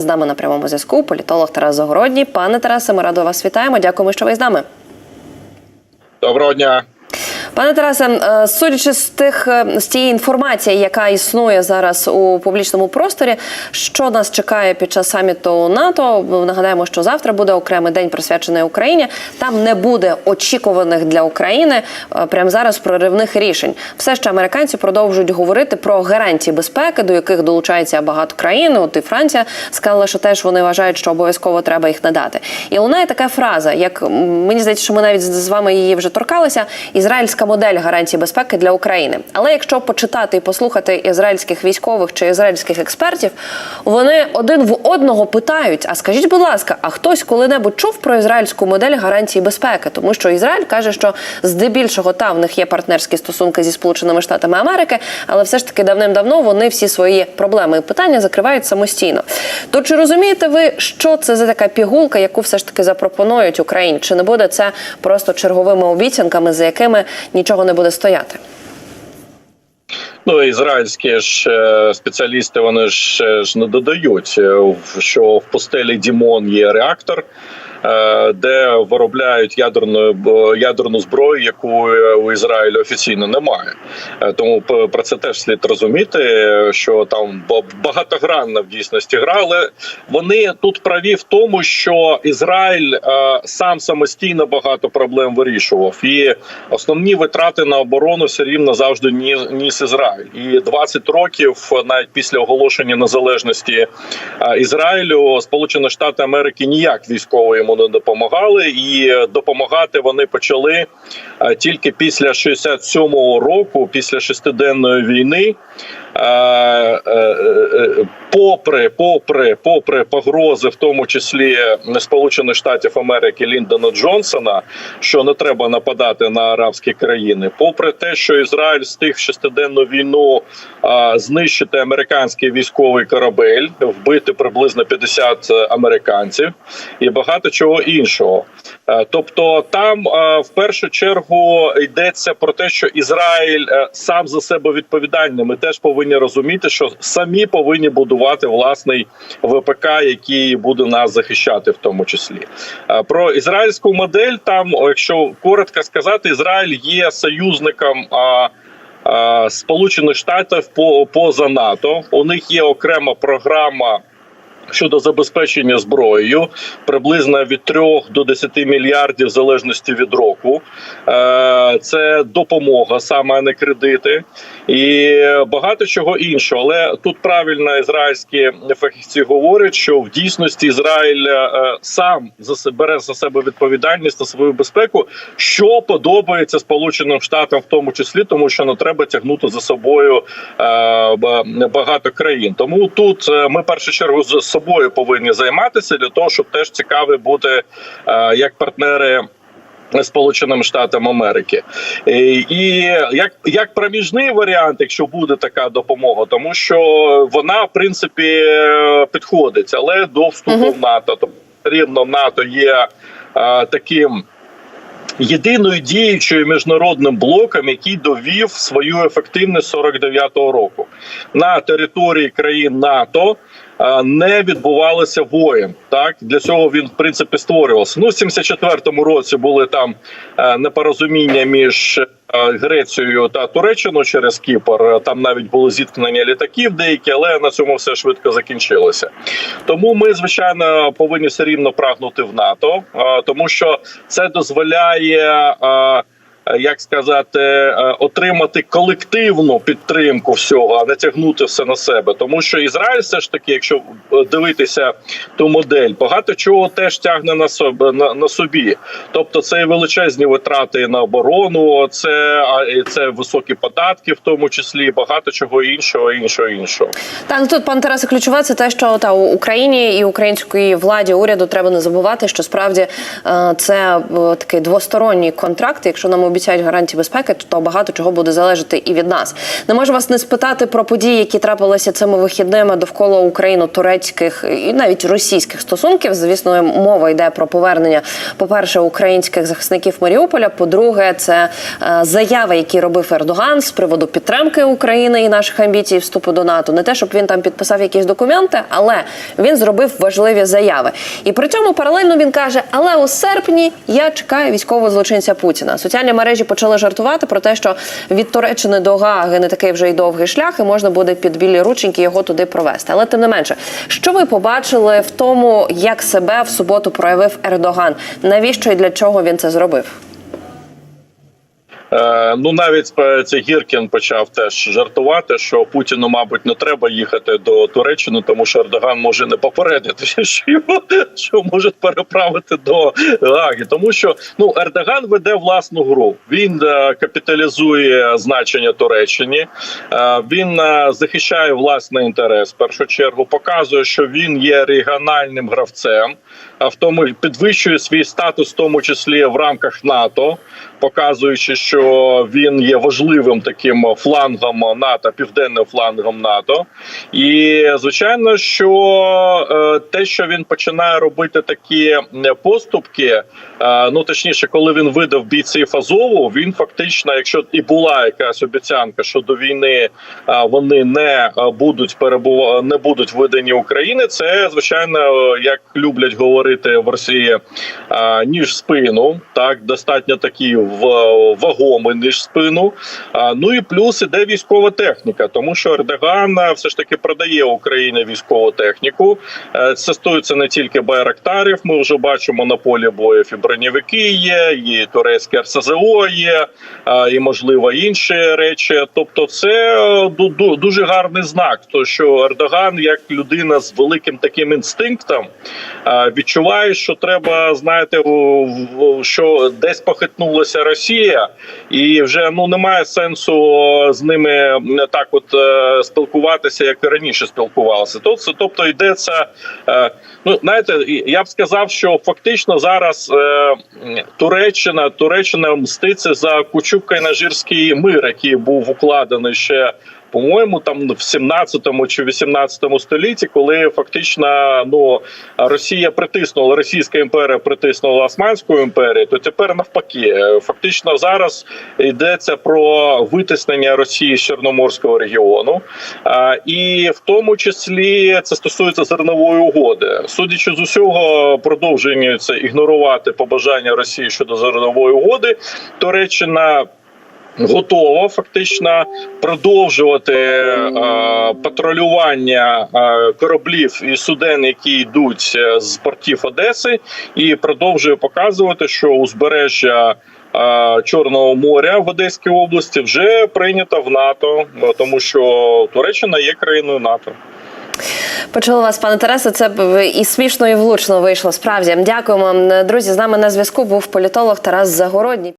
З нами на прямому зв'язку політолог Тарас Загородній. Пане Тарасе, ми радо вас вітаємо. Дякуємо, що ви з нами. Доброго дня. Пане Тарасе, е, судячи з тих е, з тієї інформації, яка існує зараз у публічному просторі, що нас чекає під час саміту НАТО. Нагадаємо, що завтра буде окремий день присвячений Україні. Там не буде очікуваних для України е, прямо зараз проривних рішень. Все ще американці продовжують говорити про гарантії безпеки, до яких долучається багато країн. От і Франція сказала, що теж вони вважають, що обов'язково треба їх надати. І лунає така фраза, як мені здається, що ми навіть з вами її вже торкалися. Ізраїльська модель гарантій безпеки для України. Але якщо почитати і послухати ізраїльських військових чи ізраїльських експертів, вони один в одного питають: а скажіть, будь ласка, а хтось коли-небудь чув про ізраїльську модель гарантії безпеки? Тому що Ізраїль каже, що здебільшого та в них є партнерські стосунки зі Сполученими Штатами Америки, але все ж таки давним-давно вони всі свої проблеми і питання закривають самостійно. То чи розумієте ви, що це за така пігулка, яку все ж таки запропонують Україні? Чи не буде це просто черговими обіцянками, за якими нічого не буде стояти? Ну ізраїльські ж е, спеціалісти вони ж, е, ж не додають, е, що в пустелі Дімон є реактор. Е, Де виробляють ядерну ядерну зброю, яку е, у Ізраїлі офіційно немає, Е, тому про це теж слід розуміти, що там багатогранна в дійсності гра, але вони тут праві в тому, що Ізраїль сам самостійно багато проблем вирішував, і основні витрати на оборону все рівно завжди ні- ніс Ізраїль. І 20 років, навіть після оголошення незалежності Ізраїлю, Сполучені Штати Америки ніяк військово йому не допомагали, і е, допомагати вони почали е, тільки після 67-го року, після шестиденної війни. Е, е, е, Попри, попри, попри погрози, в тому числі Сполучених Штатів Америки Ліндона Джонсона, що не треба нападати на арабські країни, попри те, що Ізраїль встиг в шестиденну війну знищити американський військовий корабель, вбити приблизно 50 американців і багато чого іншого. Тобто, там в першу чергу йдеться про те, що Ізраїль сам за себе відповідальний. Ми теж повинні розуміти, що самі повинні будувати власний ВПК, який буде нас захищати, в тому числі. Е, Про ізраїльську модель там, якщо коротко сказати, Ізраїль є союзником. Сполучених Штатів по поза НАТО у них є окрема програма щодо забезпечення зброєю приблизно від 3 до 10 мільярдів в залежності від року. Е, Це допомога, саме не кредити, і багато чого іншого. Але тут правильно ізраїльські фахівці говорять, що в дійсності Ізраїль е, сам за себе за себе відповідальність на свою безпеку, що подобається Сполученим Штатам, в тому числі, тому що не треба тягнути за собою е, багато країн. Тому тут ми першу чергу з собою повинні займатися для того, щоб теж цікаві бути е, як партнери. Сполученим Штатам Америки І- і як як проміжний варіант, якщо буде така допомога, тому що вона в принципі підходить, але до вступу Мгм. в НАТО, тобто рівно НАТО є е, таким. Єдиною діючою міжнародним блоком, який довів свою ефективність 49-го року на території країн НАТО не відбувалося воєн. Так для цього він в принципі створювався. Ну, в 74-му році були там е, непорозуміння між е, Грецією та Туреччиною через Кіпр. Там навіть були зіткнення літаків деякі, але на цьому все швидко закінчилося. Тому ми, звичайно, повинні все рівно прагнути в НАТО, е, тому що це дозволяє. Е, Як сказати, е, отримати колективну підтримку всього, а не тягнути все на себе, тому що Ізраїль, все ж таки, якщо е, дивитися ту модель, багато чого теж тягне на собі на, на собі. Тобто, це величезні витрати на оборону, це а це високі податки, в тому числі багато чого іншого, іншого, іншого. Так, тут пан Тарасе, ключове це те, що та Україні і української владі уряду треба не забувати, що справді це такий двосторонній контракт. Якщо нам обіцяють обіцяють гарантії безпеки, то багато чого буде залежати і від нас. Не можу вас не спитати про події, які трапилися цими вихідними довкола україно-турецьких і навіть російських стосунків. Звісно, мова йде про повернення, по-перше, українських захисників Маріуполя. По-друге, це е, заяви, які робив Ердоган з приводу підтримки України і наших амбіцій вступу до НАТО. Не те, щоб він там підписав якісь документи, але він зробив важливі заяви. І при цьому паралельно він каже: Але у серпні я чекаю військового злочинця Путіна. Соціальні мережі почали жартувати про те, що від Туреччини до Гаги не такий вже й довгий шлях, і можна буде під білі рученьки його туди провести. Але тим не менше, що ви побачили в тому, як себе в суботу проявив Ердоган? Навіщо і для чого він це зробив? Е, Ну навіть е, це Гіркін почав теж жартувати, що Путіну, мабуть, не треба їхати до Туреччини, тому що Ердоган може не попередити, що його що можуть переправити до Гаги. Тому що ну Ердоган веде власну гру. Він е, капіталізує значення Туреччині, е, він захищає власний інтерес. В першу чергу показує, що він є регіональним гравцем, в тому підвищує свій статус, в тому числі в рамках НАТО, показуючи, що він є важливим таким флангом НАТО, південним флангом НАТО. І звичайно, що е, те, що він починає робити такі поступки, е, ну точніше, коли він видав бійців Азову, він фактично, якщо і була якась обіцянка, що до війни е, вони не будуть перебува... не будуть видані України, це звичайно, як люблять говорити в Росії, е, ніж спину, так достатньо такий в- вагомий ніж спину. А, Ну і плюс іде військова техніка, тому що Ердоган е, все ж таки продає Україні військову техніку. Е, Це стосується не тільки байрактарів. Ми вже бачимо на полі бою і бронєвики є, і турецьке РСЗО є, і можливо інші речі. Тобто, це е, ду- ду- дуже гарний знак. То що Ердоган, як людина з великим таким інстинктом, е, відчуває, що треба знаєте, що десь похитнулася Росія, і вже ну немає сенсу з ними так, от е, спілкуватися, як і раніше спілкувалися. Тобто, тобто йдеться. е, Ну знаєте, я б сказав, що фактично зараз е, Туреччина Туреччина мститься за Кучук Кайнажирський мир, який був укладений ще. По-моєму, там в 17 чи 18 столітті, коли фактично ну Росія притиснула, Російська імперія притиснула Османську імперію, то тепер навпаки, Е, фактично зараз йдеться про витиснення Росії з Чорноморського регіону, і в тому числі це стосується зернової угоди. Судячи з усього, продовжується ігнорувати побажання Росії щодо зернової угоди. Туреччина готова фактично продовжувати е, патрулювання е, кораблів і суден, які йдуть е, з портів Одеси, і продовжує показувати, що узбережжя. е, Чорного моря в Одеській області вже прийнято в НАТО, е, тому що Туреччина є країною НАТО. Почула вас, пане Тарасе. Це і смішно, і влучно вийшло. Справді дякуємо, друзі. З нами на зв'язку був політолог Тарас Загородній.